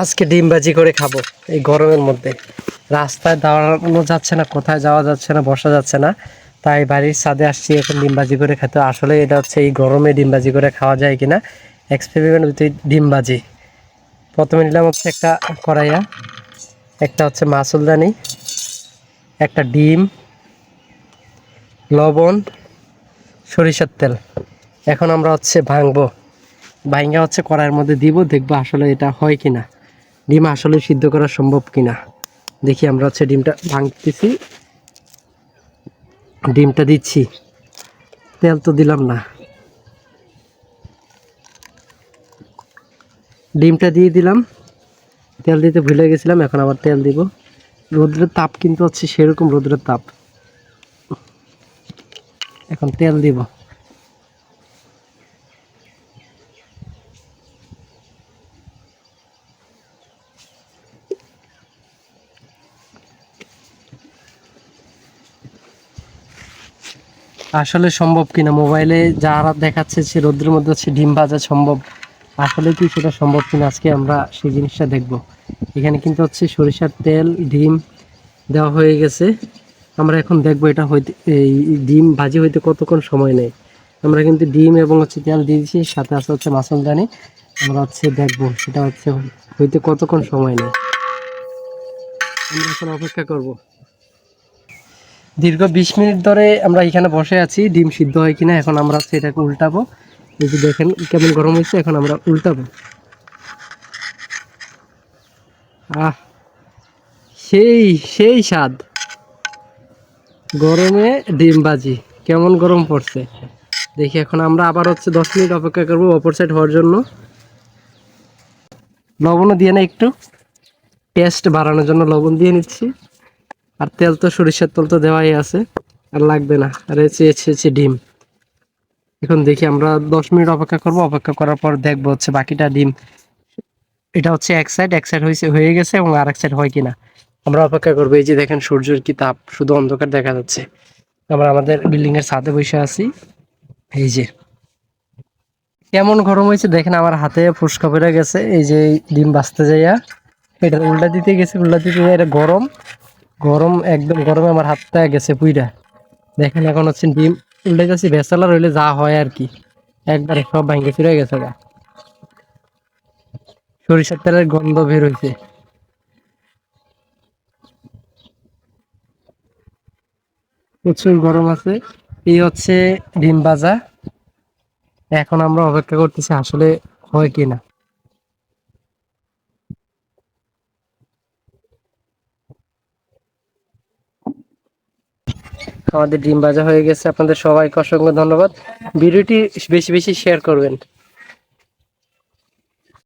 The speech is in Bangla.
আজকে ডিম ভাজি করে খাব, এই গরমের মধ্যে। রাস্তায় দাঁড়ানো যাচ্ছে না, কোথায় যাওয়া যাচ্ছে না, বসা যাচ্ছে না। তাই বাড়ির ছাদে আসছি, এখন ডিম ভাজি করে খেতে। আসলে এটা হচ্ছে এই গরমে ডিম ভাজি করে খাওয়া যায় কিনা। এক্সপেরিমেন্ট উইথ ডিম ভাজি প্রথমে নিলাম হচ্ছে একটা কড়াইয়া, একটা হচ্ছে মাসুলদানি একটা ডিম, লবণ, সরিষার তেল। এখন আমরা হচ্ছে ভাঙবো। ভাঙ্গা হচ্ছে কড়াইয়ের মধ্যে দিব, দেখব আসলে এটা হয় কিনা। ডিম আসলে সিদ্ধ করা সম্ভব কিনা? দেখি আমরা হচ্ছে ডিমটা ভাঙতেছি। ডিমটা দিচ্ছি। তেল তো দিলাম না। ডিমটা দিয়ে দিলাম। তেল দিতে ভুলে গেছিলাম, এখন আবার তেল দিব। রোদ্রের তাপ কিন্তু হচ্ছে সেরকম রোদ্রের তাপ। এখন তেল দিব। আসলে সম্ভব কিনা? মোবাইলে যারা দেখাচ্ছে সে রোদ্রের মধ্যে হচ্ছে ডিম ভাজা সম্ভব। আসলে কি সেটা সম্ভব কিনা? আজকে আমরা সেই জিনিসটা দেখব। এখানে কিন্তু হচ্ছে সরিষার তেল, ডিম দেওয়া হয়ে গেছে। আমরা এখন দেখব এটা হইতে, এই ডিম ভাজি হইতে কতক্ষণ সময় নেয়। আমরা কিন্তু ডিম এবং হচ্ছে তেল দিয়ে দিচ্ছি সাথে আছে হচ্ছে মাসলদানি আমরা হচ্ছে দেখব সেটা হচ্ছে হইতে কতক্ষণ সময় নেয়। আমরা এখন অপেক্ষা করব। দীর্ঘ বিশ মিনিট ধরে আমরা এখানে বসে আছি, ডিম সিদ্ধ হয় কিনা এখন আমরা সেটাকে উল্টাবো। এই দেখেন কেমন গরম হয়েছে, এখন আমরা উল্টাবো। আহ, সেই সেই স্বাদ। গরমে ডিম বাজি কেমন গরম পড়ছে। দেখি এখন আমরা আবার হচ্ছে দশ মিনিট অপেক্ষা করব অপর সাইড হওয়ার জন্য। লবণও দিয়ে না একটু। টেস্ট বাড়ানোর জন্য লবণ দিয়ে নিচ্ছি। আর তেল তো, সরিষার তেল তো দেওয়াই আছে, আর লাগবে না। আর এসে এসেছে ডিম। এখন দেখি আমরা দশ মিনিট অপেক্ষা করব, অপেক্ষা করার পর দেখব হচ্ছে বাকিটা ডিম। এটা হচ্ছে এক সাইড এক সাইড হয়েছে হয়ে গেছে এবং আর এক সাইড হয় কিনা। আমরা অপেক্ষা করব, এই যে দেখেন সূর্যের কি তাপ, শুধু অন্ধকার দেখা যাচ্ছে। আমরা আমাদের বিল্ডিং এর ছাদে বসে আছি। এই যে। কেমন গরম হয়েছে দেখেন, আমার হাতে ফুসকা পড়ে গেছে। এই যে ডিম বাঁচতে যাইয়া। এটা উল্টা দিতে গেছে, উল্টা দিতে যাইয়া, এটা গরম। গরম, একদম গরমে আমার হাতটা গেছে পুইরা। দেখেন এখন হচ্ছে ডিম উল্টে যাচ্ছি ভেসালা রইলে যা হয় আর কি। একবারে সব ভাঙ্গে ফিরে গেছে গা। সরিষার তেলের গন্ধ বের হয়েছে প্রচুর গরম আছে। এই হচ্ছে ডিম ভাজা। এখন আমরা অপেক্ষা করতেছি আসলে হয় কিনা। আমাদের ডিম ভাজা হয়ে গেছে। আপনাদের সবাইকে অসংখ্য ধন্যবাদ। ভিডিওটি বেশি বেশি শেয়ার করবেন।